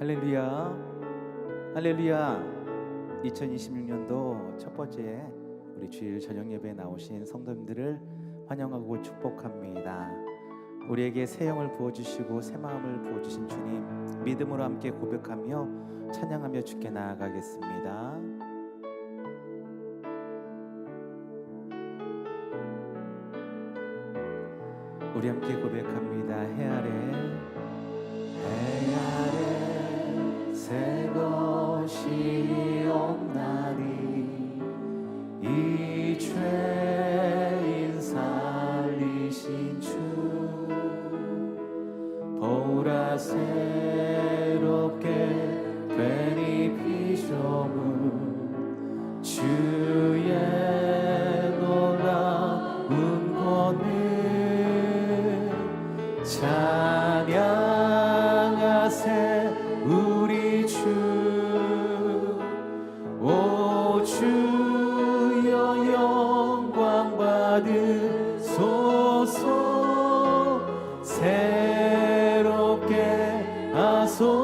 할렐루야. 할렐루야. 2026년도 첫 번째 우리 주일 저녁 예배에 나오신 성도님들을 환영하고 축복합니다. 우리에게 새 영을 부어주시고 새 마음을 부어주신 주님 믿음으로 함께 고백하며 찬양하며 주께 나아가겠습니다. 우리 함께 고백합니다. 해 아래 새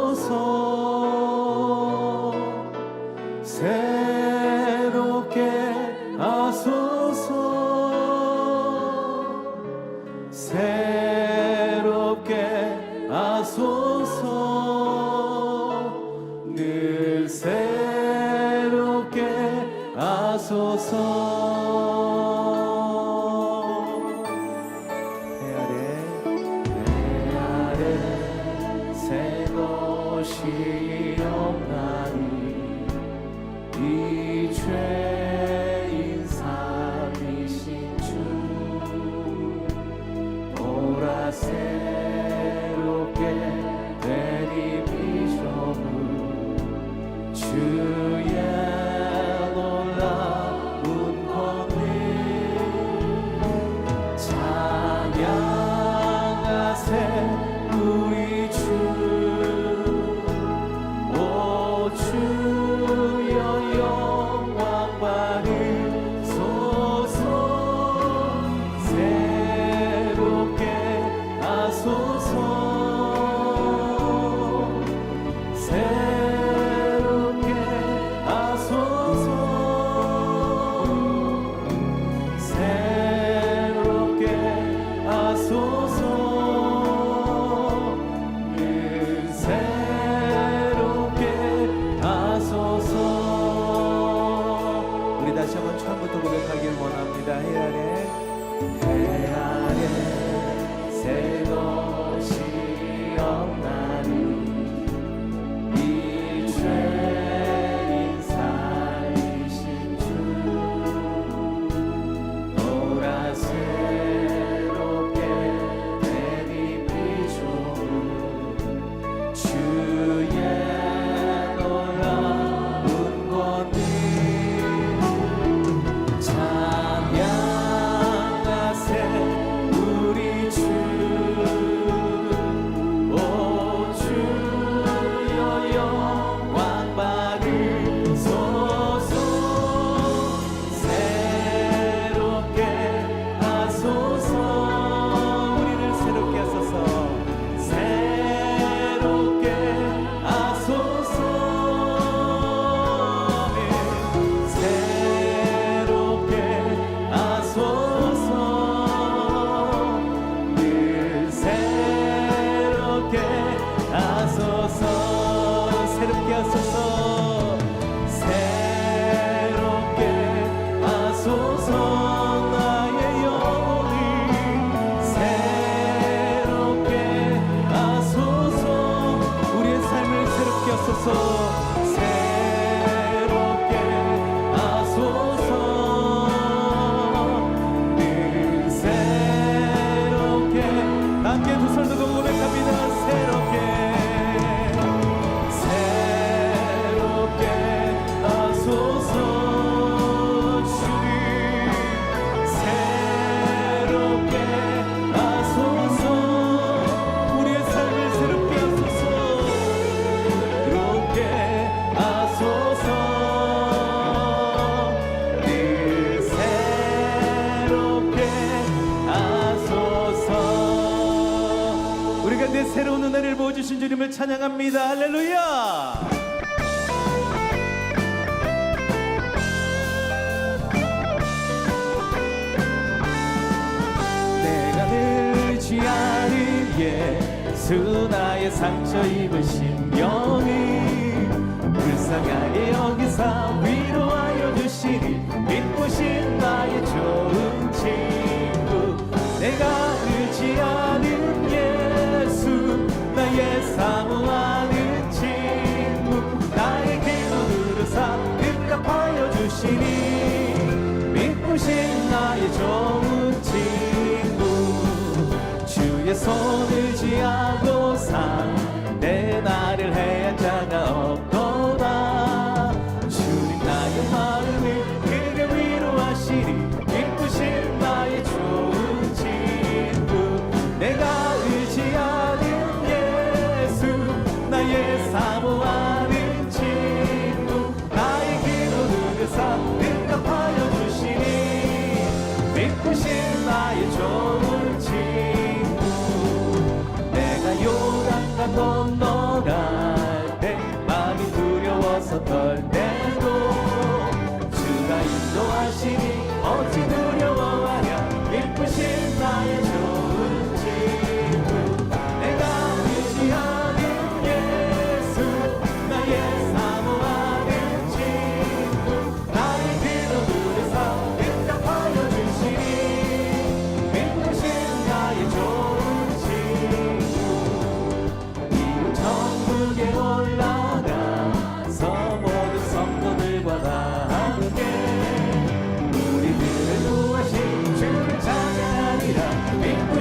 주소서. 찬양합니다. 할렐루야! 내가 늘지 않은 예수 나의 상처 입으신 영이 불쌍하게 여기사 위로하여 주시니 기쁘신 나의 좋은 친구 내가 신 나의 정우지. 你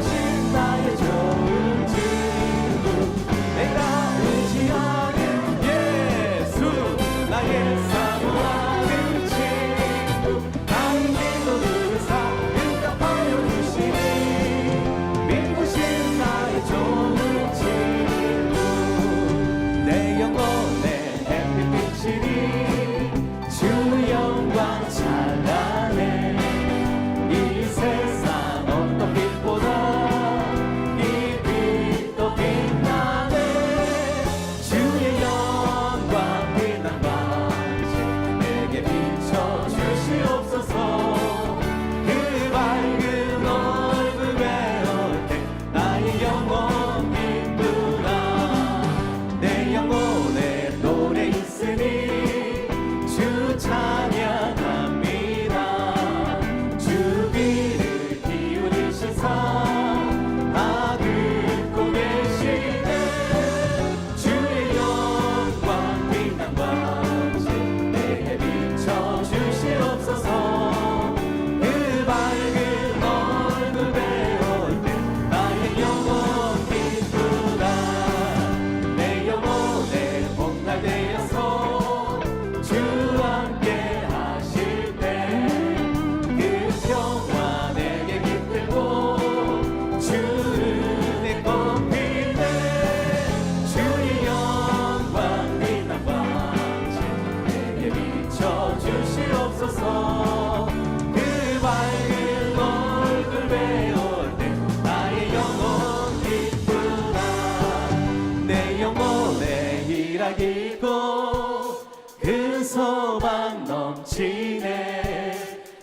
소망 넘치네.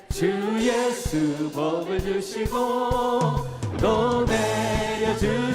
주 예수 복을 주시고 또 내려주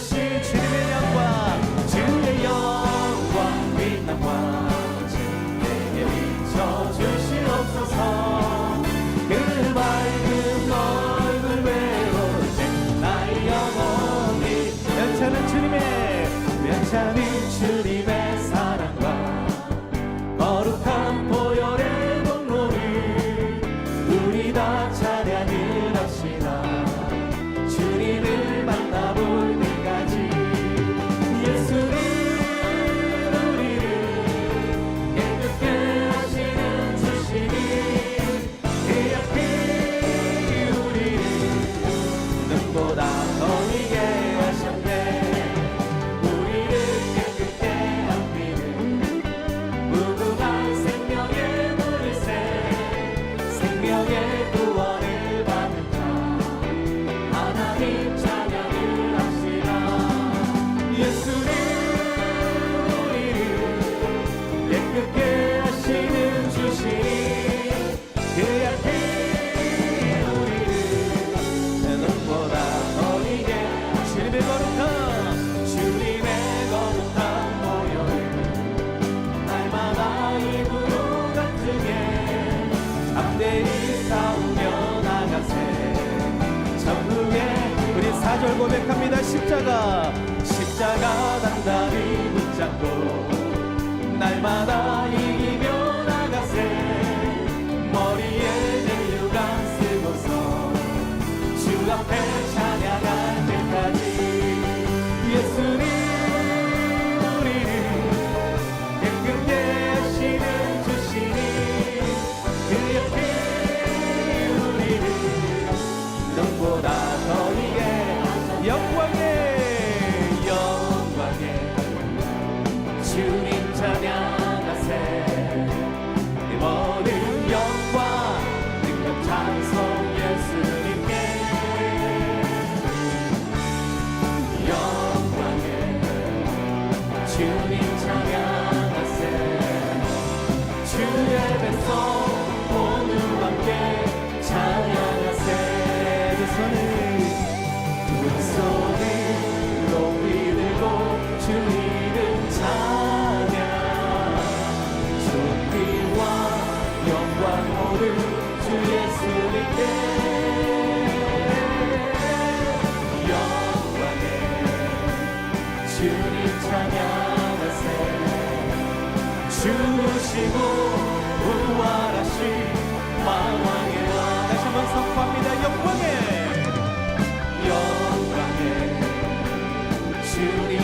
to you.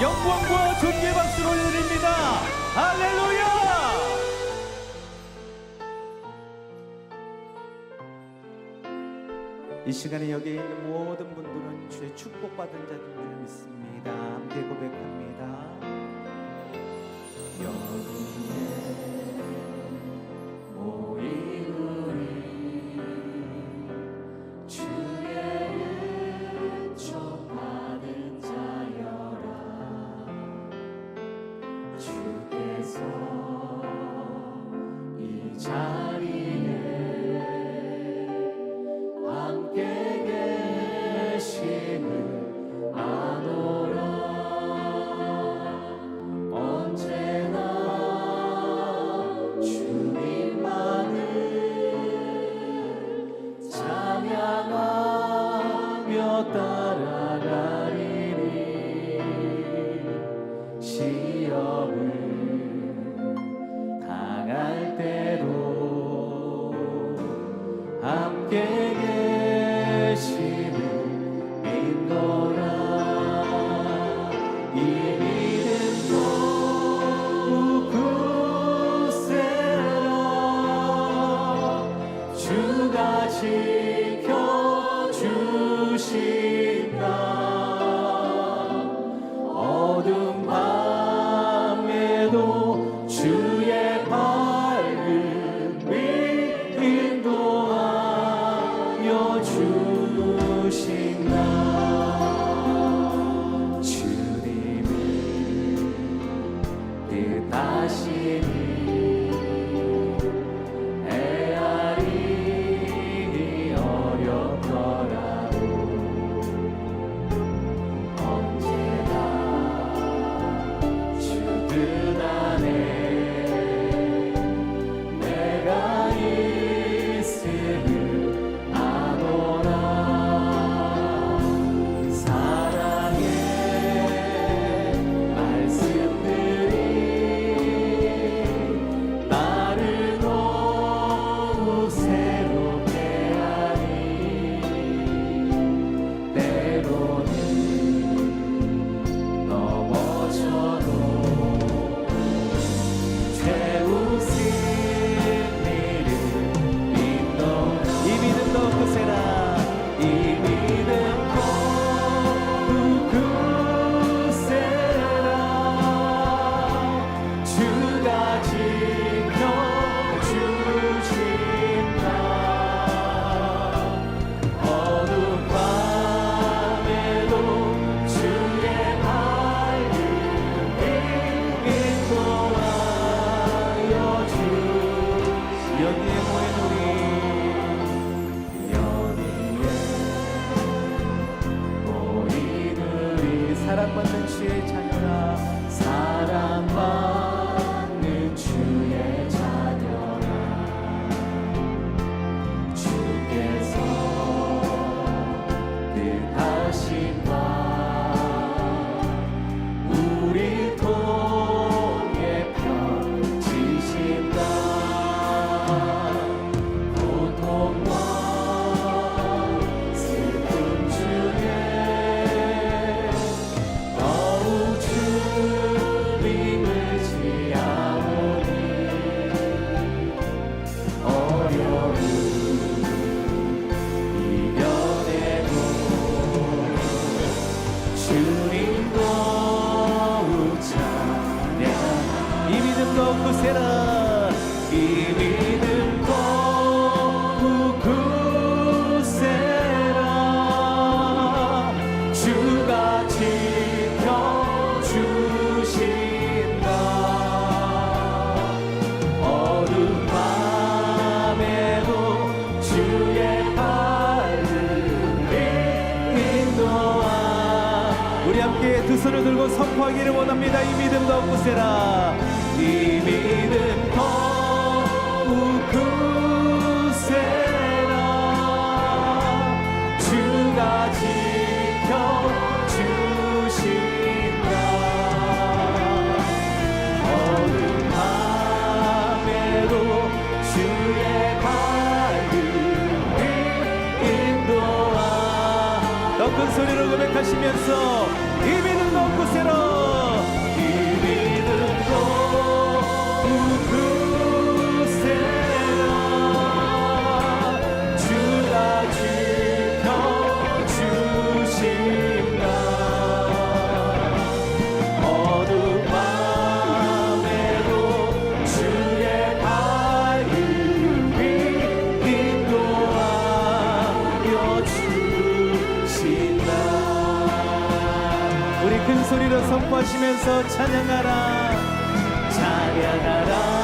영광과 존귀 박수로 드립니다. 할렐루야! 이 시간에 여기 있는 모든 분들은 주의 축복받은 자들 믿습니다. 함께 고백합니다. 주가 지. 선포하기를 원합니다. 이 믿음 더 굳세라. 이 믿음 더욱 굳세라. 주가 지켜 주신다. 어느 밤에도 주의 발을 인도하. 더큰 소리로 고백하시면서. 이 믿음 넘고 새로 찬양하라. 찬양하라.